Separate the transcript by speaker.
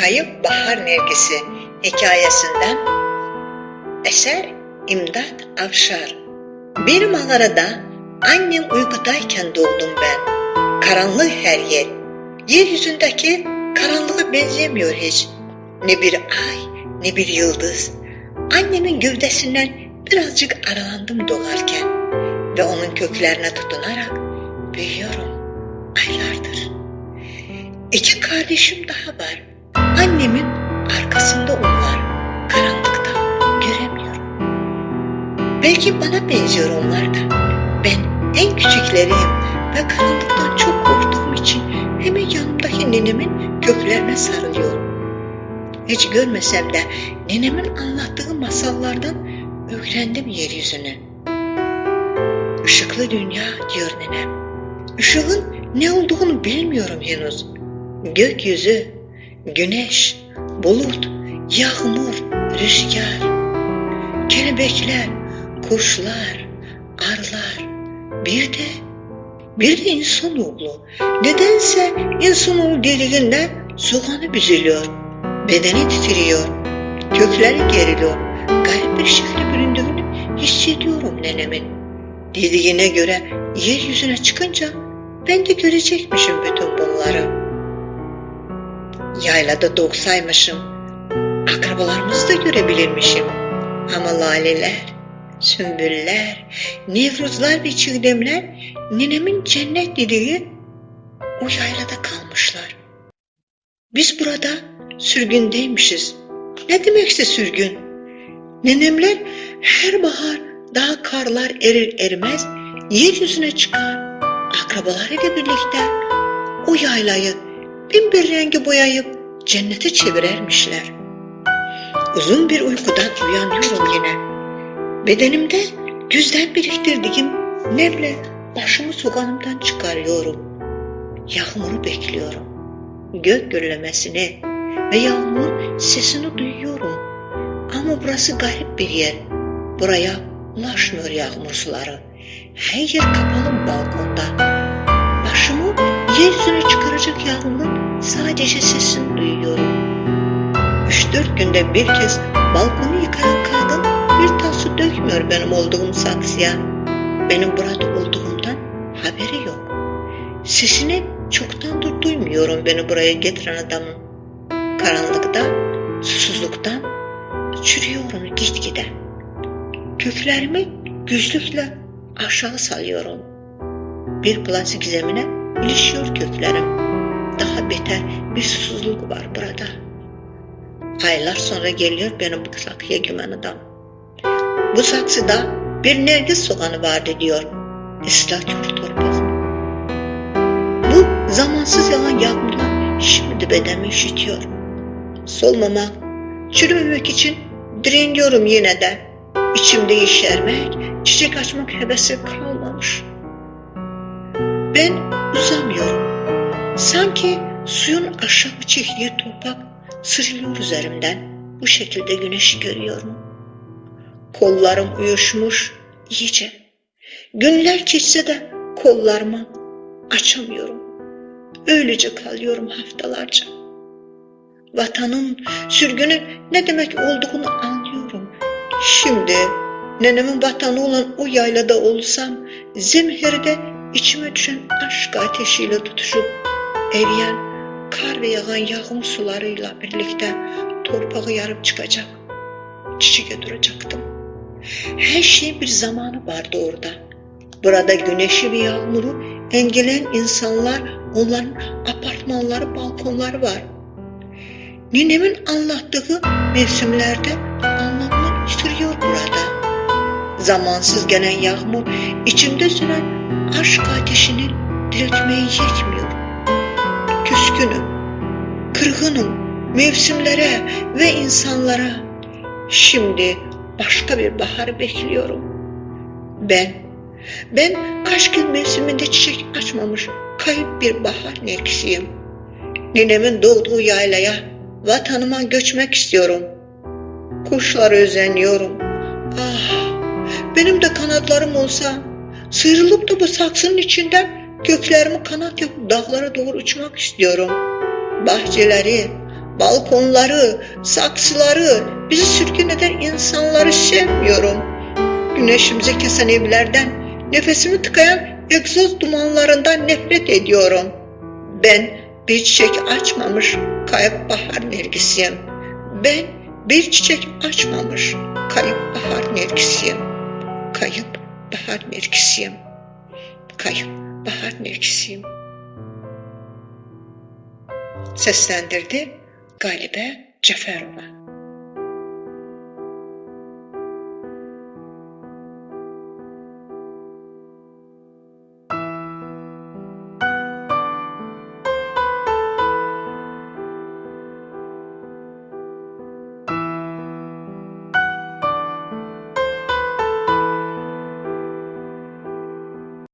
Speaker 1: Kayıp Bahar Nergisi hikayesinden eser İmdat Avşar. Bir mağarada annem uykudayken doğdum ben. Karanlık her yer. Yeryüzündeki karanlığa benzemiyor hiç. Ne bir ay ne bir yıldız. Annemin gövdesinden birazcık aralandım doğarken ve onun köklerine tutunarak büyüyorum aylardır. İki kardeşim daha var. Annemin arkasında onlar. Karanlıkta göremiyorum. Belki bana benziyor onlar da. Ben en küçükleriyim ve karanlıktan çok korktuğum için hemen yanımdaki nenemin köklerine sarılıyorum. Hiç görmesem de nenemin anlattığı masallardan öğrendim yeryüzünü. Işıklı dünya diyor nenem. Işığın ne olduğunu bilmiyorum henüz. Gökyüzü, güneş, bulut, yağmur, rüzgar, kelebekler, kuşlar, arılar, bir de bir de insanoğlu. Nedense insanoğlu deliğinde soğanı büzülüyor. Bedeni titriyor. Kökleri geriliyor. Garip bir şekilde büründüğünü hissediyorum nenemin. Dediğine göre yeryüzüne çıkınca ben de görecekmişim bütün bunları. Yaylada doğsaymışım. Akrabalarımızı da görebilirmişim. Ama laleler, sümbüller, nevruzlar ve çiğdemler nenemin cennet dediği o yaylada kalmışlar. Biz burada sürgündeymişiz. Ne demekse sürgün? Nenemler her bahar daha karlar erir erimez yeryüzüne çıkar. Akrabalarıyla birlikte o yaylayı bin bir rengi boyayıp cennete çevirermişler. Uzun bir uykudan uyanıyorum yine. Bedenimde güzden biriktirdiğim nemle başımı soğanımdan çıkarıyorum. Yağmuru bekliyorum. Gök gürlemesini ve yağmurun sesini duyuyorum. Ama burası garip bir yer. Buraya ulaşmıyor yağmur suları. Her yer kapalı balkonda. Başımı yeryüzüne çıkaracak yağmurun sadece sesini duyuyorum. Üç dört günde bir kez balkonu yıkayan kadın bir tas su dökmüyor benim olduğum saksıya. Benim burada olduğumdan haberi yok. Sesini çoktandır duymuyorum beni buraya getiren adamın. Karanlıkta, susuzluktan çürüyorum gitgide. Köklerimi güçlükle aşağı salıyorum. Bir plastik zemine ilişiyor köklerim. Daha beter bir susuzluk var burada. Aylar sonra geliyor benim bu saksıya gümen adam. Bu saksıda bir nergis soğanı vardı diyor. Islatıyor torpağı. Bu zamansız yağan yağmurlar şimdi bedenimi üşütüyor. Solmamak, çürümemek için direniyorum yine de. İçimde yeşermek, çiçek açmak hevesi kalmamış. Ben uzamıyorum. Sanki suyun aşağı çektiği toprak sırılıyor üzerimden. Bu şekilde güneşi görüyorum. Kollarım uyuşmuş iyice. Günler geçse de kollarımı açamıyorum. Öylece kalıyorum haftalarca. Vatanın, sürgünün ne demek olduğunu anlıyorum. Şimdi nenemin vatanı olan o yaylada olsam zemherde içime düşen aşk ateşiyle tutuşup eriyen kar ve yağan yağmur sularıyla birlikte torpağı yarıp çıkacak. Çiçek duracaktım. Her şeyin bir zamanı vardı orada. Burada güneşi ve yağmuru engelleyen insanlar, onların apartmanları, balkonları var. Ninemin anlattığı mevsimlerde anlamını yitiriyor burada. Zamansız gelen yağmur içimde sönen aşk ateşini diriltmeye yetmiyor. Küskünüm, kırgınım mevsimlere ve insanlara. Şimdi başka bir bahar bekliyorum. Ben, ben aşkın mevsiminde çiçek açmamış kayıp bir bahar neksiyim. Ninemin doğduğu yaylaya, vatanıma göçmek istiyorum. Kuşları özeniyorum. Ah, benim de kanatlarım olsa, sıyrılıp da bu saksının içinden göklerimi kanat yapıp dağlara doğru uçmak istiyorum. Bahçeleri, balkonları, saksıları, bizi sürgün eden insanları sevmiyorum. Güneşimizi kesen evlerden, nefesimi tıkayan egzoz dumanlarından nefret ediyorum. Ben bir çiçek açmamış kayıp bahar nergisiyim. Ben bir çiçek açmamış kayıp bahar nergisiyim. Kayıp bahar nergisiyim. Kayıp Bahar Nərgisiyim. Səsləndirdi Qalibə Cəfərova.